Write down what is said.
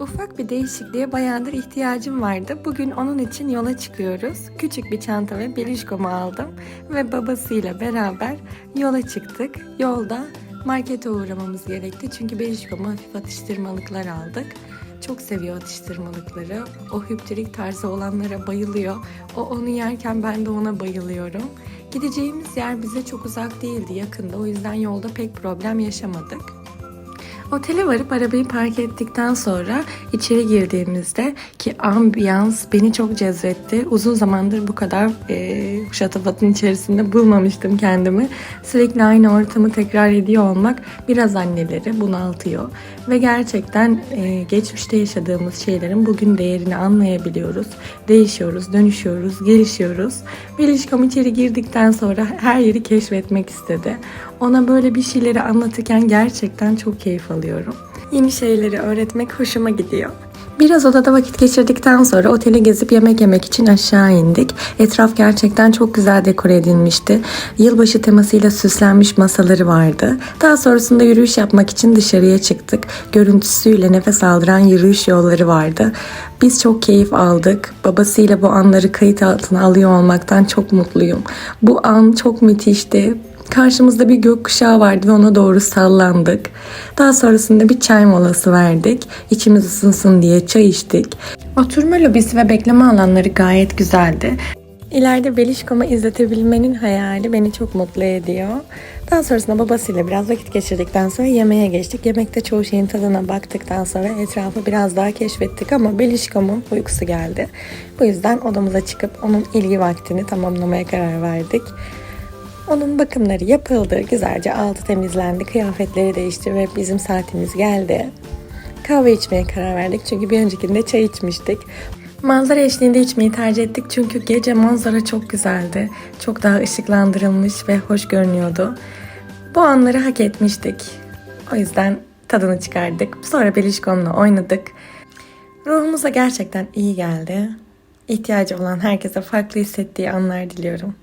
Ufak bir değişikliğe bayağıdır ihtiyacım vardı. Bugün onun için yola çıkıyoruz. Küçük bir çanta ve belişkomu aldım ve babasıyla beraber yola çıktık. Yolda markete uğramamız gerekti çünkü belişkoma hafif atıştırmalıklar aldık. Çok seviyor atıştırmalıkları. O hüptürik tarzı olanlara bayılıyor. O onu yerken ben de ona bayılıyorum. Gideceğimiz yer bize çok uzak değildi yakında. O yüzden yolda pek problem yaşamadık. Otele varıp arabayı park ettikten sonra içeri girdiğimizde ki ambiyans beni çok cezbetti. Uzun zamandır bu kadar e, şatafatın içerisinde bulmamıştım kendimi. Sürekli aynı ortamı tekrar ediyor olmak biraz anneleri bunaltıyor. Ve gerçekten e, geçmişte yaşadığımız şeylerin bugün değerini anlayabiliyoruz. Değişiyoruz, dönüşüyoruz, gelişiyoruz. Belişkom içeri girdikten sonra her yeri keşfetmek istedi. Ona böyle bir şeyleri anlatırken gerçekten çok keyif alıyorum. Yeni şeyleri öğretmek hoşuma gidiyor. Biraz odada vakit geçirdikten sonra oteli gezip yemek yemek için aşağı indik. Etraf gerçekten çok güzel dekore edilmişti. Yılbaşı temasıyla süslenmiş masaları vardı. Daha sonrasında yürüyüş yapmak için dışarıya çıktık. Görüntüsüyle nefes aldıran yürüyüş yolları vardı. Biz çok keyif aldık. Babasıyla bu anları kayıt altına alıyor olmaktan çok mutluyum. Bu an çok müthişti. Karşımızda bir gökkuşağı vardı ve ona doğru sallandık. Daha sonrasında bir çay molası verdik. İçimiz ısınsın diye çay içtik. Oturma lobisi ve bekleme alanları gayet güzeldi. İleride Belişkom'a izletebilmenin hayali beni çok mutlu ediyor. Daha sonrasında babasıyla biraz vakit geçirdikten sonra yemeğe geçtik. Yemekte çoğu şeyin tadına baktıktan sonra etrafı biraz daha keşfettik ama Belişkom'un uykusu geldi. Bu yüzden odamıza çıkıp onun ilgi vaktini tamamlamaya karar verdik. Onun bakımları yapıldı. Güzelce altı temizlendi. Kıyafetleri değişti ve bizim saatimiz geldi. Kahve içmeye karar verdik çünkü bir öncekinde çay içmiştik. Manzara eşliğinde içmeyi tercih ettik çünkü gece manzara çok güzeldi. Çok daha ışıklandırılmış ve hoş görünüyordu. Bu anları hak etmiştik. O yüzden tadını çıkardık. Sonra Belişkom'la oynadık. Ruhumuza gerçekten iyi geldi. İhtiyacı olan herkese farklı hissettiği anlar diliyorum.